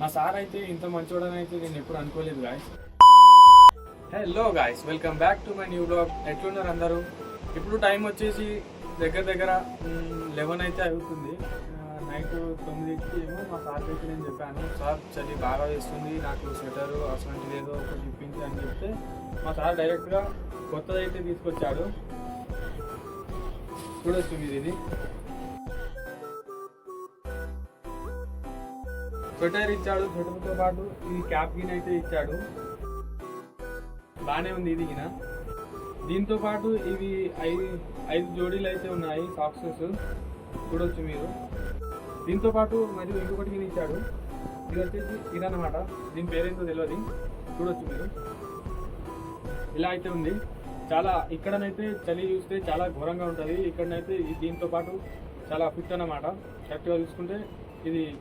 మా సార్ అయితే ఇంత మంచోడని అయితే నేను ఎప్పుడు అనుకోలేదు guys hello guys welcome back to my new blog ఎట్లున్నారు అందరూ? ఇప్పుడు టైం వచ్చేసి దగ్గర దగ్గర లెవెన్ అయితే అవుతుంది. నైట్ తొమ్మిదికి ఏమో మా సార్ అయితే నేను చెప్పాను సార్ చలి బాగా వేస్తుంది నాకు స్వెటరు అసలు ఏదో ఒకటి ఇప్పించి అని చెప్తే మా సార్ డైరెక్ట్గా కొత్తది అయితే తీసుకొచ్చాడు. చూడొచ్చు మీరు ఇది. స్వెటర్ ఇచ్చాడు స్వెటర్తో పాటు ఈ క్యాప్ గిన్ అయితే ఇచ్చాడు. బాగానే ఉంది ఇది గిన. దీంతో పాటు ఇవి ఐదు ఐదు జోడీలు అయితే ఉన్నాయి సాక్సెస్ చూడొచ్చు మీరు. దీంతో పాటు మరియు ఇంకొకటి గిన ఇచ్చాడు. ఇది వచ్చేసి ఇదన్నమాట. దీని పేరేంతో తెలియదు చూడొచ్చు మీరు. ఇలా అయితే ఉంది. చాలా ఇక్కడనైతే చలి చూస్తే చాలా ఘోరంగా ఉంటుంది. ఇక్కడనైతే ఈ- దీంతో పాటు చాలా ఫిట్ అన్నమాట. కరెక్ట్గా చూసుకుంటే ఇది